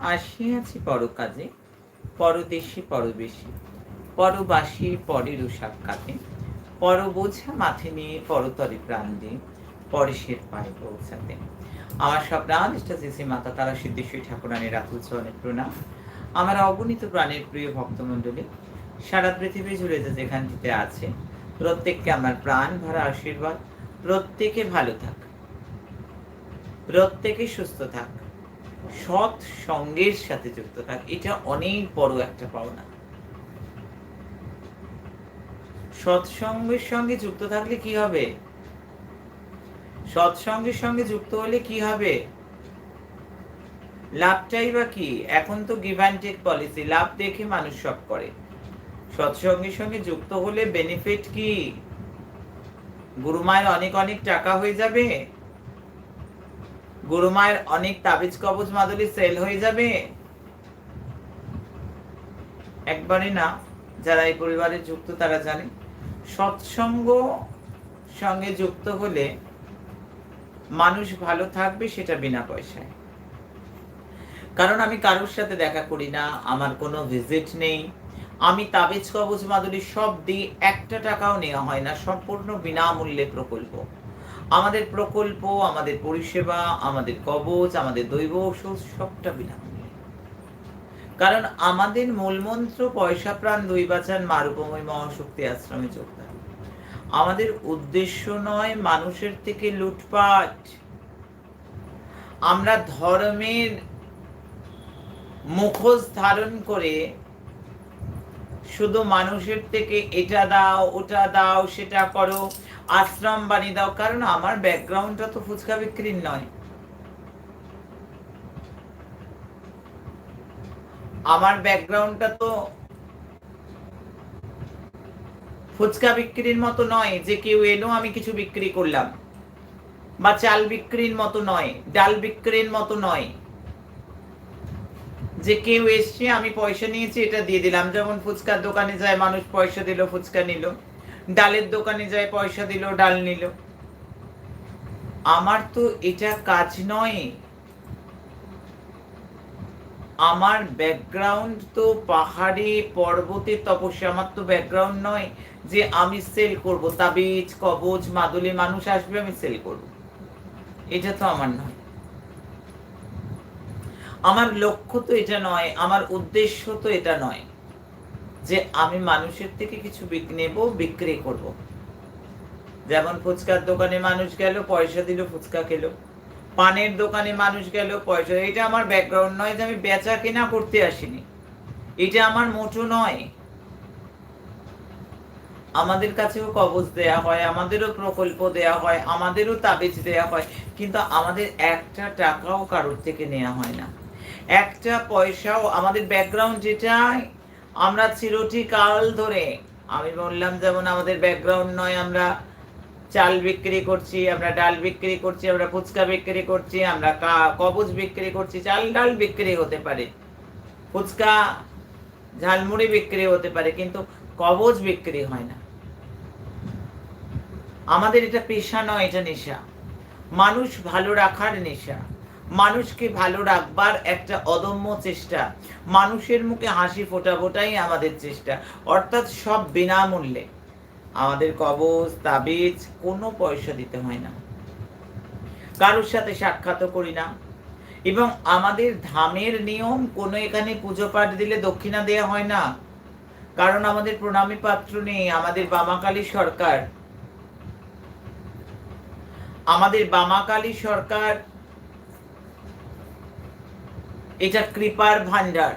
আসিয়াছি পরকাজে, পরদেশে পরবেশী, পরবাসী পরের সাক্ষাতে পর বোঝা মাথে নিয়ে পরতরে প্রাণ দিয়ে পরেশের পায়ে পৌঁছাতে। আমার সব প্রাণিষ্ঠা শ্রী মাতা তারা সিদ্ধেশ্বরী ঠাকুরানের রাতুল চরণের প্রণাম। আমার অগণিত প্রাণের প্রিয় ভক্তমণ্ডলী, সারা পৃথিবী জুড়ে যে যেখানটিতে আছে, প্রত্যেককে আমার প্রাণ ভরা আশীর্বাদ, প্রত্যেকে ভালো থাক, প্রত্যেকে সুস্থ থাক। সৎ সঙ্গের সাথে যুক্ত থাক। এটা অনেক বড় একটা পাওনা সৎসঙ্গের সঙ্গে যুক্ত থাকলে কি হবে? সৎসঙ্গের সঙ্গে যুক্ত হলে কি হবে? লাভটাই বা কি? এখন তো গিভ অ্যান্ড টেক পলিসি লাভ দেখে মানুষ সব করে। সৎসঙ্গের সঙ্গে যুক্ত হলে বেনিফিট কি? গুরুমায়ের অনেক অনেক টাকা হয়ে যাবে। গুরুমায়ের অনেক তাবিজ কবজ মাদুলি সেল হয়ে যাবে। একবারে না, যারা এই পরিবারে যুক্ত তারা জানে। সৎসঙ্গ সঙ্গে যুক্ত হলে মানুষ ভালো থাকবে সেটা বিনা পয়সায়। কারণ আমি কারোর সাথে দেখা করি না, আমার কোনো ভিজিট নেই। আমি তাবিজ কবজ মাদুলি সব দিই, একটা টাকাও নেওয়া হয় না, সম্পূর্ণ বিনামূল্যে প্রকল্প। আমাদের প্রকল্প, আমাদের পরিষেবা, আমাদের কবচ, আমাদের দৈব ঔষধ, সবটা বিনামূল্যে কারণ আমাদের মূলমন্ত্র, পয়সা, প্রাণ, দুই বাঁচান, মারুপময় মহাশক্তি আশ্রমে যোগদান। আমাদের উদ্দেশ্য নয় মানুষের থেকে লুটপাট। আমরা ধর্মের মুখোশ ধারণ করে শুধু মানুষের থেকে এটা দাও, ওটা দাও, সেটা করো, আশ্রম বানিয়ে দাও, কারণ আমার ব্যাকগ্রাউন্ডটা তো ফুচকা বিক্রির নয়। আমার ব্যাকগ্রাউন্ডটা তো ফুচকা বিক্রির মতো নয়, যে কেউ এলো, আমি কিছু বিক্রি করলাম। বা চাল বিক্রির মতো নয়, ডাল বিক্রির মতো নয়। যে কেউ এসছে, আমি পয়সা নিয়েছি, এটা দিয়ে দিলাম। যেমন ফুচকার দোকানে যায়, মানুষ পয়সা দিল, ফুচকা নিল। ডালের দোকানে যায়, পয়সা দিল, ডাল নিল। আমার তো এটা কাজ নয়। আমার ব্যাকগ্রাউন্ড তো পাহাড়ে পর্বতে তপস্যা, আমার তো ব্যাকগ্রাউন্ড নয় যে আমি সেল করব। তাবিজ, কবজ, মাদুলি মানুষ আসবে, আমি সেল করব। এটা তো আমার নয়। আমার লক্ষ্য তো এটা নয়, আমার উদ্দেশ্য তো এটা নয় যে আমি মানুষের থেকে কিছু নেব, বিক্রি করব। যেমন ফুচকার দোকানে মানুষ গেল, পয়সা দিল, ফুচকা খেলো। পানের দোকানে মানুষ গেল, পয়সা এটা আমার ব্যাকগ্রাউন্ড নয় যে আমি বেচা কেনা করতে আসিনি। এটা আমার মোটো নয়। আমাদের কাছেও কবজ দেয়া হয়, আমাদেরও প্রকল্প দেয়া হয়, আমাদেরও তাবিজ দেয়া হয়, কিন্তু আমাদের একটা টাকাও কারোর থেকে নেওয়া হয় না। একটা পয়সাও আমাদের ব্যাকগ্রাউন্ড যেটা, আমরা চিরটি কাল ধরে, আমি বললাম যেমন আমাদের ব্যাকগ্রাউন্ড নয়, আমরা চাল বিক্রি করছি, আমরা ডাল বিক্রি করছি, আমরা ফুচকা বিক্রি করছি, আমরা কবজ বিক্রি করছি, চাল ডাল বিক্রি হতে পারে, ফুচকা, ঝালমুড়ি বিক্রি হতে পারে, কিন্তু কবজ বিক্রি হয় না। আমাদের এটা পেশা নয়, এটা নেশা। মানুষ ভালো রাখার নেশা। মানুষকে ভালো রাখবার একটা অদম্য চেষ্টা। মানুষের মুখে হাসি ফোটা ফোটাই আমাদের চেষ্টা। অর্থাৎ সব বিনামূল্যে। আমাদের কবজ, তাবিজ, কোনো পয়সা দিতে হয় না। কারোর সাথে সাক্ষাৎ করি না। এবং আমাদের ধামের নিয়ম, কোনো এখানে পুজো পাঠ দিলে দক্ষিণা দেয়া হয় না। কারণ আমাদের প্রণামী পাত্র নেই, আমাদের বামাকালী সরকার। আমাদের বামাকালী সরকার এটা কৃপার ভান্ডার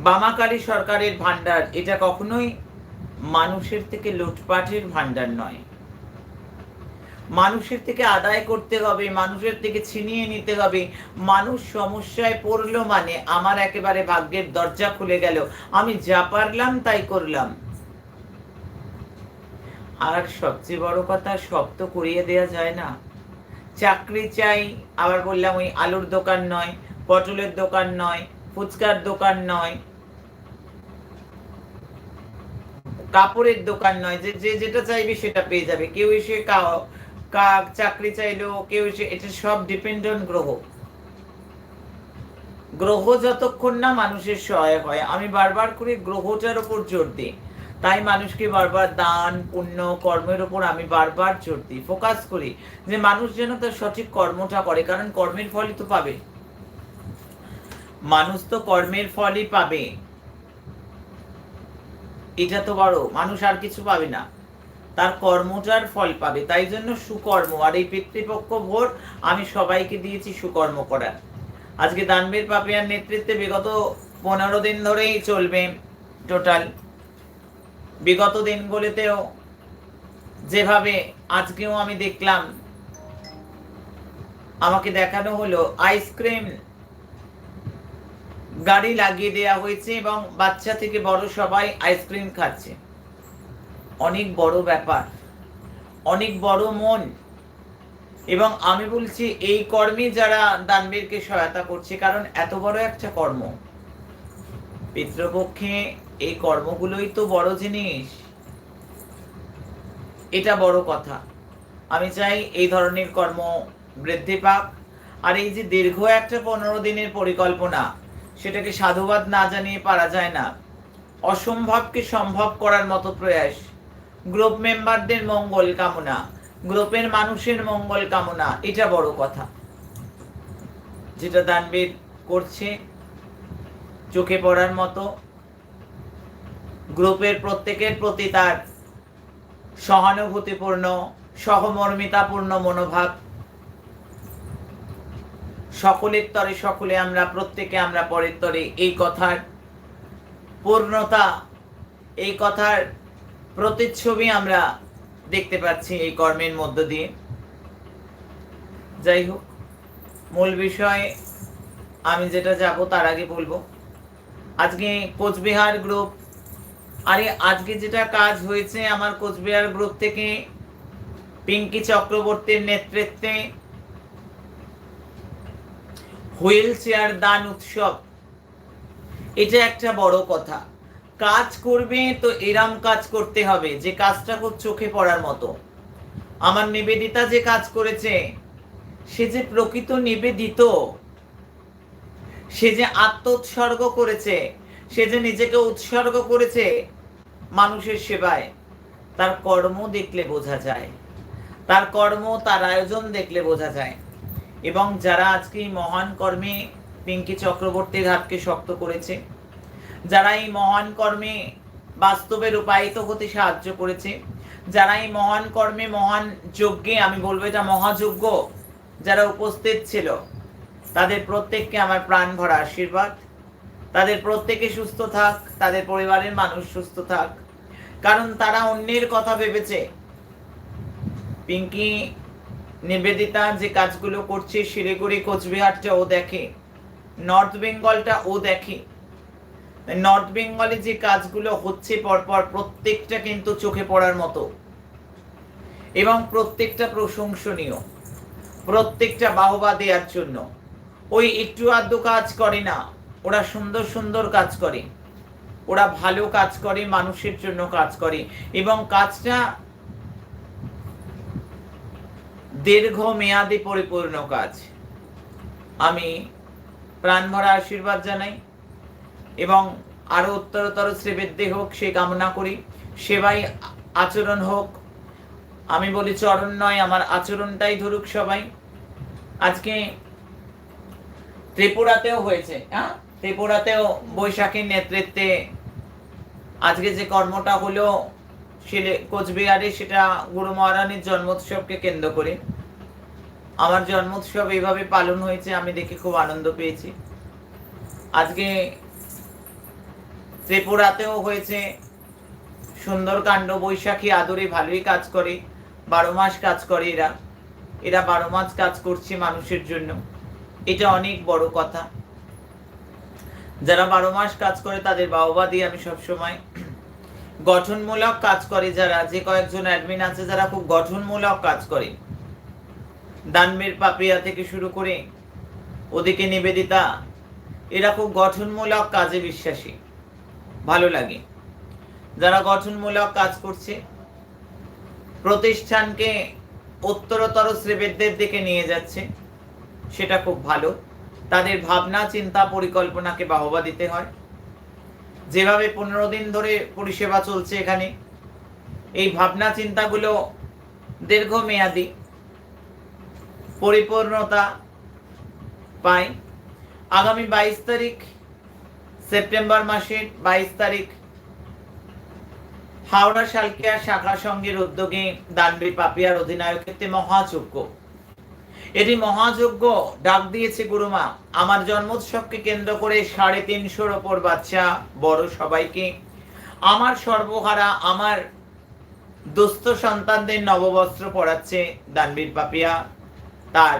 বামাকালী সরকারের ভান্ডার এটা কখনোই মানুষের থেকে লুটপাটের ভান্ডার নয়। মানুষের থেকে আদায় করতে হবে, মানুষের থেকে ছিনিয়ে নিতে হবে। মানুষ সমস্যায় পড়ল মানে আমার একেবারে ভাগ্যের দরজা খুলে গেল। আমি যা পারলাম তাই করলাম। আর সবচেয়ে বড় কথা, সব তো করিয়ে দেয়া যায় না। চাকরি চাই, আবার বললাম ওই আলুর দোকান নয়, পটলের দোকান নয়, ফুচকার দোকান নয়, কাপড়ের দোকান নয়, যে যে যেটা চাইবে সেটা পেয়ে যাবে। কেউ এসে চাকরি চাইলো, কেউ এসে, এটা সব ডিপেন্ড অন গ্রহ। গ্রহ যতক্ষণ না মানুষের সহায় হয়, আমি বারবার করে গ্রহটার ওপর জোর দিই। তাই মানুষকে বারবার দান, পুণ্য, কর্মের ওপর আমি বারবার জোর দিই ফোকাস করি যে মানুষ যেন তার সঠিক কর্মটা করে, কারণ কর্মের ফলই তো পাবে। মানুষ তো কর্মের ফলই পাবে। এটা তো বড়, মানুষ আর কিছু পাবে না। তার কর্মটার ফল পাবে, তাই জন্য সুকর্ম, আর এই পিতৃপক্ষ ভোর আমি সবাইকে দিয়েছি সুকর্ম করার। আজকে দানবীর পাপিয়ার নেতৃত্বে বিগত পনেরো দিন ধরেই চলবে টোটাল বিগত দিনগুলিতেও যেভাবে আজকেও আমি দেখলাম, আমাকে দেখানো হলো আইসক্রিম গাড়ি লাগিয়ে দেয়া হয়েছে এবং বাচ্চা থেকে বড় সবাই আইসক্রিম খাচ্ছে। অনেক বড় ব্যাপার, অনেক বড় মন। এবং আমি বলছি, এই কর্মে যারা দানবীরকে সহায়তা করছে, কারণ এত বড় একটা কর্ম। পিতৃপক্ষে এই কর্মগুলোই তো বড় জিনিস। এটা বড় কথা। আমি চাই এই ধরনের কর্ম বৃদ্ধি পাক। আর এই যে দীর্ঘ একটা পনেরো দিনের পরিকল্পনা, সেটাকে সাধুবাদ না জানিয়ে পারা যায় না। অসম্ভবকে সম্ভব করার মতো প্রয়াস। গ্রুপ মেম্বারদের মঙ্গল কামনা, গ্রুপের মানুষের মঙ্গল কামনা, এটা বড় কথা। যেটা দানবীর করছে, চোখে পড়ার মতো গ্রুপের প্রত্যেকের প্রতি তার সহানুভূতিপূর্ণ, সহমর্মিতাপূর্ণ মনোভাব। সকলের তরে সকলে আমরা, প্রত্যেকে আমরা পরের তরে এই কথার পূর্ণতা, এই কথার প্রতিচ্ছবি আমরা দেখতে পাচ্ছি এই কর্মের মধ্য দিয়ে। যাই হোক, মূল বিষয় আমি যেটা যাব তার আগে বলব। আজকে কোচবিহার গ্রুপ আরে আজকে যেটা কাজ হয়েছে আমার কোচবিহার গ্রুপ থেকে, পিঙ্কি চক্রবর্তীর নেতৃত্বে হুইল চেয়ার দান উৎসব। এটা একটা বড় কথা। কাজ করবে তো এরাম কাজ করতে হবে, যে কাজটা খুব চোখে পড়ার মতো। আমার নিবেদিতা যে কাজ করেছে, সে যে প্রকৃত নিবেদিত, সে যে আত্ম উৎসর্গ করেছে, সে যে নিজেকে উৎসর্গ করেছে মানুষের সেবায়। তার কর্ম দেখলে বোঝা যায়। তার কর্ম, তার আয়োজন দেখলে বোঝা যায়। এবং যারা আজকে এই মহান কর্মে পিঙ্কি চক্রবর্তীর হাতকে শক্ত করেছে, যারা এই মহান কর্মে বাস্তবে রূপায়িত হতে সাহায্য করেছে, যারা এই মহান কর্মে মহান যজ্ঞে, আমি বলব এটা মহাযজ্ঞ, যারা উপস্থিত ছিল, তাদের প্রত্যেককে আমার প্রাণ ভরা আশীর্বাদ। তাদের প্রত্যেকে সুস্থ থাক, তাদের পরিবারের মানুষ সুস্থ থাক। কারণ তারা অন্যের কথা ভেবেছে। পিঙ্কি নিবেদিতা যে কাজগুলো করছে, শিলিগুড়ি কোচবিহারটা ও দেখে, নর্থ বেঙ্গলটা ও দেখে। নর্থ বেঙ্গলে যে কাজগুলো হচ্ছে পরপর প্রত্যেকটা কিন্তু চোখে পড়ার মতো। এবং প্রত্যেকটা প্রশংসনীয়। প্রত্যেকটা বাহবা দেওয়ার জন্য। ওই একটু আধটু কাজ করে না। ওরা সুন্দর সুন্দর কাজ করে। ওরা ভালো কাজ করে, মানুষের জন্য কাজ করে। এবং কাজটা দীর্ঘ মেয়াদি পরিপূর্ণ কাজ। আমি প্রাণ ভরা আশীর্বাদ জানাই এবং আরও উত্তরতর শ্রীবৃদ্ধি হোক, সে কামনা করি। সেবাই আচরণ হোক। আমি বলি চরণ নয়, আমার আচরণটাই ধরুক সবাই। আজকে ত্রিপুরাতেও হয়েছে হ্যাঁ? ত্রিপুরাতেও বৈশাখীর নেতৃত্বে আজকে যে কর্মটা হলো কোচবিহারে সেটা গুরু মহারানীর জন্মোৎসবকে কেন্দ্র করে। আমার জন্মোৎসব এইভাবে পালন হয়েছে, আমি দেখে খুব আনন্দ পেয়েছি। আজকে ত্রিপুরাতেও হয়েছে সুন্দরকাণ্ড, বৈশাখী আদরে ভালোই কাজ করে, বারো মাস কাজ করে এরা। এরা বারো মাস কাজ করছে মানুষের জন্য। এটা অনেক বড় কথা। যারা বারো মাস কাজ করে তাদের বাহবা দিয়ে আমি সবসময়। গঠনমূলক কাজ করে যারা, যে কয়েকজন অ্যাডমিন আছে যারা খুব গঠনমূলক কাজ করে। দানবীর পাপিয়া থেকে শুরু করে ওদিকে নিবেদিতা, এরা খুব গঠনমূলক কাজে বিশ্বাসী। ভালো লাগে। যারা গঠনমূলক কাজ করছে, প্রতিষ্ঠানকে উত্তরতর শ্রীবেদদের দিকে নিয়ে যাচ্ছে, সেটা খুব ভালো। তাদের ভাবনা, চিন্তা, পরিকল্পনাকে বাহবা দিতে হয়। যেভাবে পনেরো দিন ধরে পরিষেবা চলছে এখানে, এই ভাবনা, চিন্তাগুলো দীর্ঘমেয়াদী পরিপূর্ণতা পায়। আগামী বাইশ তারিখ সেপ্টেম্বর মাসের বাইশ তারিখ হাওড়া সালকিয়া শাখা সংঘের উদ্যোগে দানবীর পাপিয়ার অধিনায়কত্বে মহাযজ্ঞ। এটি মহাযজ্ঞ। ডাক দিয়েছে গুরুমা, আমার জন্মোৎসবকে কেন্দ্র করে সাড়ে তিনশোর ওপর বাচ্চা, বড় সবাইকে। আমার সর্বহারা, আমার দুস্থ সন্তানদের নববস্ত্র পড়াচ্ছে দানবীর পাপিয়া তার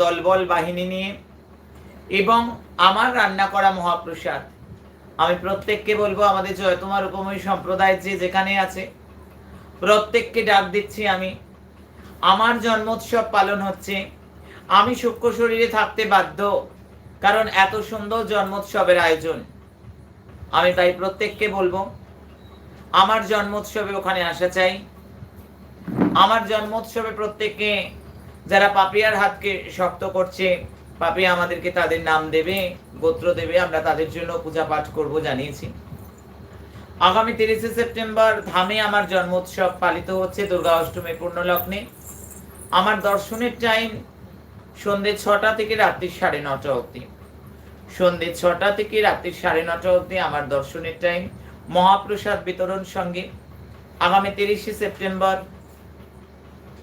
দলবল বাহিনী নিয়ে এবং আমার রান্না করা মহাপ্রসাদ। আমি প্রত্যেককে বলব, আমাদের জয়তুমার উপময় সম্প্রদায় যে যেখানে আছে, প্রত্যেককে ডাক দিচ্ছি আমি। আমার জন্মোৎসব পালন হচ্ছে আমি সূক্ষ্ম শরীরে থাকতে বাধ্য, কারণ এত সুন্দর জন্মোৎসবের আয়োজন। আমি তাই প্রত্যেককে বলব, আমার জন্মোৎসবে ওখানে আসা চাই। আমার জন্মোৎসবে প্রত্যেককে, যারা পাপিয়ার হাতকে শক্ত করছে, পাপিয়া আমাদেরকে তাদের নাম দেবে, গোত্র দেবে, আমরা তাদের জন্য পূজা পাঠ করব জানিয়েছি। আগামী তিরিশে সেপ্টেম্বর ধামে আমার জন্মোৎসব পালিত হচ্ছে দুর্গা অষ্টমী পূর্ণলগ্নে। আমার দর্শনের টাইম সন্ধ্যে ছটা থেকে রাত্রি সাড়ে নটা অবধি। সন্ধ্যে ছটা থেকে রাত্রি সাড়ে নটা অবধি আমার দর্শনের টাইম মহাপ্রসাদ বিতরণ সঙ্গে। আগামী তিরিশে সেপ্টেম্বর,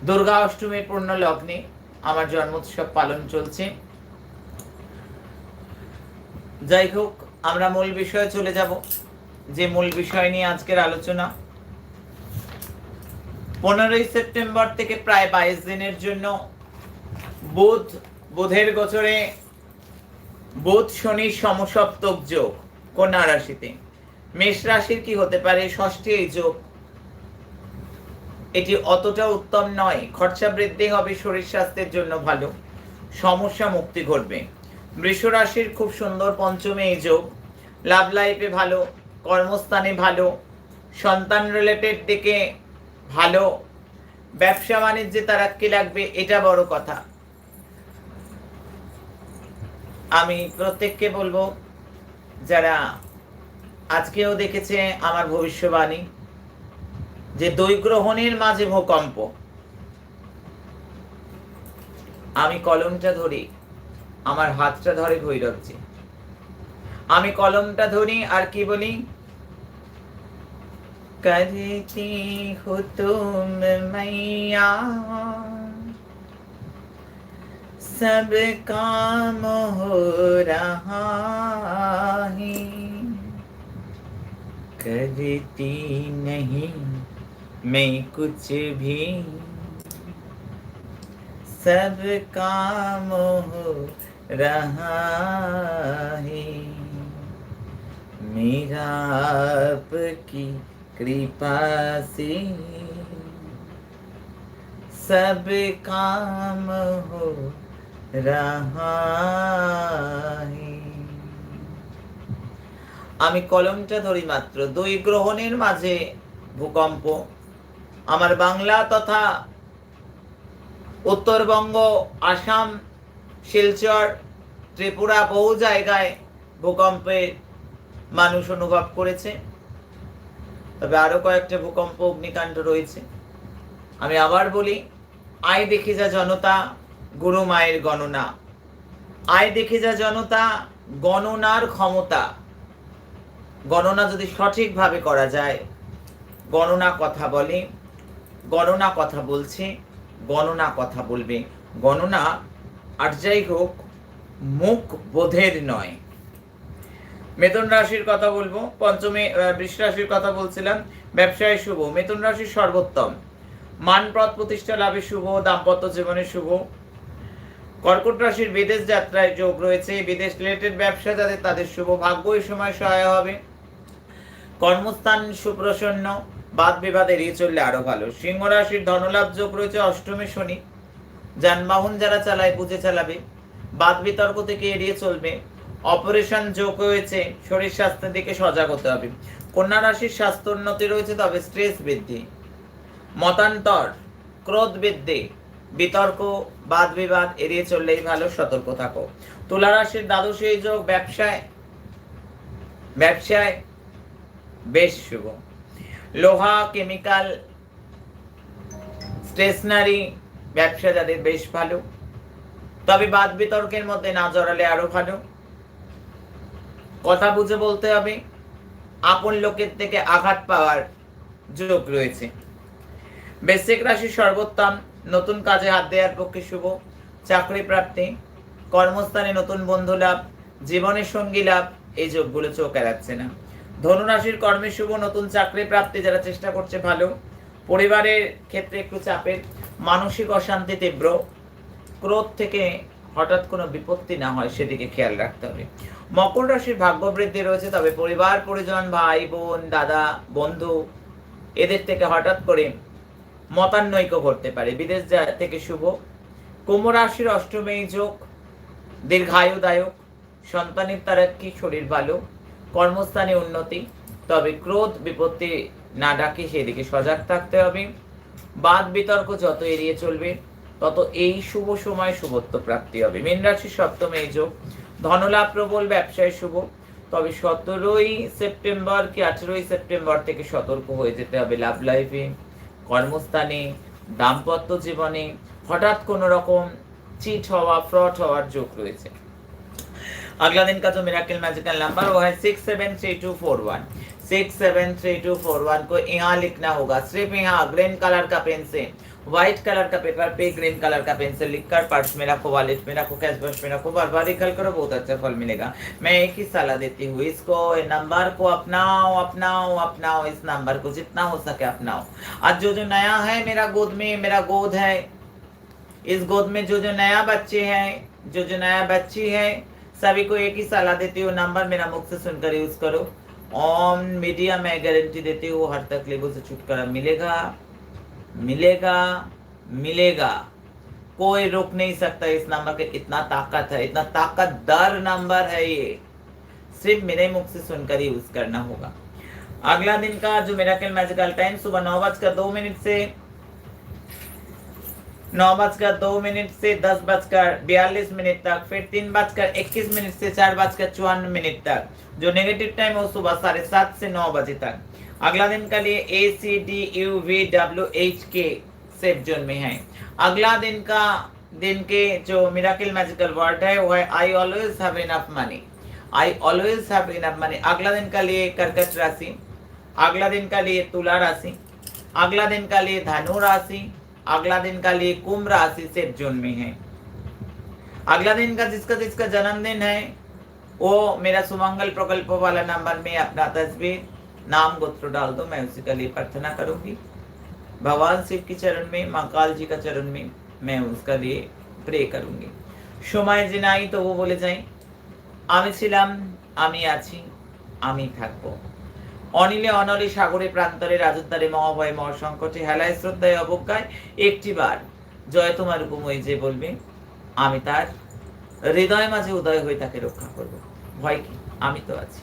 দুর্গা অষ্টমীর পূর্ণ লগ্নে আমার জন্মোৎসব পালন চলছে। যাই হোক, আমরা মূল বিষয়ে চলে যাব। যে মূল বিষয় নিয়ে আজকের আলোচনা, পনেরোই সেপ্টেম্বর থেকে প্রায় বাইশ দিনের জন্য বুধ, বুধের গোচরে, বুধ শনি সমসপ্তক যোগ, কন্যা রাশিতে। মেষ রাশির কি হতে পারে? ষষ্ঠী এই যোগ। এটি অতটা উত্তম নয়। খরচা বৃদ্ধি হবে, শরীর স্বাস্থ্যের জন্য ভালো। সমস্যা মুক্তি ঘটবে। বৃষ রাশির খুব সুন্দর পঞ্চমে এই যোগ। লাভ লাইফে ভালো, কর্মস্থানে ভালো, সন্তান রিলেটেড দিকে ভালো, ব্যবসা বাণিজ্যে তারাক্কি লাগবে, এটা বড় কথা। আমি প্রত্যেককে বলবো যারা আজকেও দেখেছে আমার ভবিষ্যবাণী যে দুই গ্রহণের মাঝে ভূকম্প আমি কলমটা ধরি আমার হাতটা ধরে ভৈরবজি আমি কলমটা ধরি আর কি বলি करती हो तुम मैया सब काम हो रहा है। करती नहीं मैं कुछ भी। सब काम हो रहा है। मेरा आपकी कृपा से सब काम हो রাহাই। আমি কলমটা ধরি মাত্র, দুই গ্রহণের মাঝে ভূকম্প। আমার বাংলা তথা উত্তরবঙ্গ, আসাম, শিলচর, ত্রিপুরা বহু জায়গায় ভূকম্পের মানুষ অনুভব করেছে। তবে আরও কয়েকটা ভূকম্প, অগ্নিকাণ্ড রয়েছে। আমি আবার বলি আয় দেখি যা জনতা গুরু মায়ের গণনা। আয় দেখে যা জনতা, গণনার ক্ষমতা। গণনা যদি সঠিকভাবে করা যায়, গণনা কথা বলে, গণনা কথা বলছে, গণনা কথা বলবে। গণনা আর যাই হোক, মুখ বোধের নয়। মেতন রাশির কথা বলব, পঞ্চমে বৃষ রাশির কথা বলছিলাম, ব্যবসায় শুভ মেতন রাশির সর্বোত্তম। মান পদ প্রতিষ্ঠা লাভে শুভ, দাম্পত্য জীবনে শুভ কর্কট রাশির বিদেশ যাত্রায় যোগ রয়েছে। বিদেশ রিলেটেড ব্যবসা যাদের তাদের শুভ ভাগ্য এই সময় সহায় হবে। কর্মস্থান সুপ্রসন্ন, বাদ বিবাদ এড়িয়ে চললে আরও ভালো। সিংহ রাশির ধনলাভ যোগ রয়েছে অষ্টমী শনি। যানবাহন যারা চালায়, বুঝে চালাবে। বাদ বিতর্ক থেকে এড়িয়ে চলবে। অপারেশন যোগ হয়েছে, শরীর স্বাস্থ্যের দিকে সজাগ হতে হবে। কন্যা রাশির স্বাস্থ্য উন্নতি রয়েছে, তবে স্ট্রেস বৃদ্ধি। মতান্তর, ক্রোধ বৃদ্ধি। বিতর্ক বাদ বিবাদ এড়িয়ে চললেই ভালো, সতর্ক থাকো। তুলা রাশির দ্বাদশ যোগ ব্যবসায় ব্যবসায় বেশ শুভ। লোহা, কেমিক্যাল, স্টেশনারি ব্যবসা যাদের বেশ ভালো। তবে বাদ বিতর্কের মধ্যে না জড়ালে আরও ভালো। কথা বুঝে বলতে হবে, আপন লোকের থেকে আঘাত পাওয়ার যোগ রয়েছে। বেসিক রাশি সর্বোত্তম নতুন কাজে হাত দেওয়ার পক্ষে শুভ। চাকরি প্রাপ্তি, কর্মস্থানে নতুন বন্ধু লাভ, জীবনের সঙ্গী লাভ, এই যোগগুলো চোখ এড়াচ্ছে না। ধনুরাশির কর্মে শুভ, নতুন চাকরি প্রাপ্তি যারা চেষ্টা করছে ভালো। পরিবারের ক্ষেত্রে একটু চাপের, মানসিক অশান্তি তীব্র। ক্রোধ থেকে হঠাৎ কোনো বিপত্তি না হয় সেদিকে খেয়াল রাখতে হবে। মকর রাশির ভাগ্য বৃদ্ধি রয়েছে, তবে পরিবার, পরিজন, ভাই, বোন, দাদা, বন্ধু, এদের থেকে হঠাৎ করে মতান্নৈক্য করতে পারে। বিদেশ থেকে শুভ। কুম্ভ রাশির অষ্টমী যোগ, দীর্ঘায়ুদায়ক। সন্তানের তারাক্কি শরীর ভালো। কর্মস্থানে উন্নতি। তবে ক্রোধ, বিপত্তি না ডাকে সেদিকে সজাগ থাকতে হবে। বাদ বিতর্ক যত এড়িয়ে চলবে, তত এই শুভ সময় শুভত্ব প্রাপ্তি হবে। মীন রাশির সপ্তম এই যোগ, ধনলাভ প্রবল, ব্যবসায় শুভ। তবে সতেরোই সেপ্টেম্বর কি আঠেরোই সেপ্টেম্বর থেকে সতর্ক হয়ে যেতে হবে লাভ লাইফে। কর্মস্থানে দাম্পত্য জীবনে হঠাৎ কোনো রকম চিট হওয়া ফ্রড হওয়ার যোগ রয়েছে अगला दिन का जो मिराकल मैजिकल नंबर वो है six seven three two four one six seven three two four one को यहाँ लिखना होगा सिर्फ यहाँ ग्रीन कलर का पेन से व्हाइट कलर का पेपर पे ग्रीन कलर का पेंसिल लिखकर पर्स में रखो वॉलेट में रखो कैश बॉक्स में रखो, बार बार निकल करो, बहुत अच्छा फल मिलेगा। मैं एक ही सलाह देती हूँ, इसको नंबर को अपनाओ अपनाओ अपनाओ, इस नंबर को जितना हो सके अपनाओ। आज जो जो नया है मेरा गोद में, मेरा गोद है, इस गोद में जो जो नया बच्चे हैं, जो जो नया बच्ची है, सभी को एक ही सलाह देती हूँ नंबर मेरा मुख से सुनकर यूज़ करो। ओम मीडिया मैं गारंटी देती हूँ हर तकलीफों से छुटकारा मिलेगा। मिलेगा मिलेगा। कोई रोक नहीं सकता इस नंबर के। इतना ताकत है, इतना ताकतदार नंबर है ये। सिर्फ़ मेरे मुख से सुनकर ही यूज़ करना होगा। अगला दिन का जो मेरा कल मैजिकल टाइम सुबह नौ बजकर दो मिनट से, नौ बजकर दो मिनट से दस बजकर बयालीस मिनट तक, फिर तीन बजकर इक्कीस मिनट से चार बजकर चौवन मिनट तक। जो नेगेटिव टाइम है वो सुबह साढ़े सात से नौ बजे तक। अगला दिन का लिए A C D U V W H K safe zone में है। अगला दिन का, दिन के जो मिराकिल मैजिकल वर्ड है, वो है I always have enough money I always have enough money अगला दिन का लिए कर्कट राशि। अगला दिन का लिए तुला राशि। अगला दिन का लिए धनु राशि। अगला दिन का लिए कुंभ राशि सेफ़ जोन में है। अगला दिन का जिसका जिसका जन्मदिन है, वो मेरा सुमंगल प्रकल्प वाला नंबर में अपना तस्वीर। नाम गोत्र डाल दो मैं उसी के लिए प्रार्थना करूंगी भगवान शिव के चरण में माँ काल जी का चरण में मैं उसका लिए প্রে করুঙ্গি সময় যে নাই তবু বলে যাই আমি ছিলাম আমি আছি আমি থাকবো অনিলে অনলে সাগরে প্রান্তরে রাজত্বারে মহাভয় মহাসংকটে হেলায় শ্রদ্ধায় অবজ্ঞায় একটিবার জয় তোমার উপময় যে বলবে আমি তার হৃদয় মাঝে উদয় হয়ে তাকে রক্ষা করব ভয় কি আমি তো আছি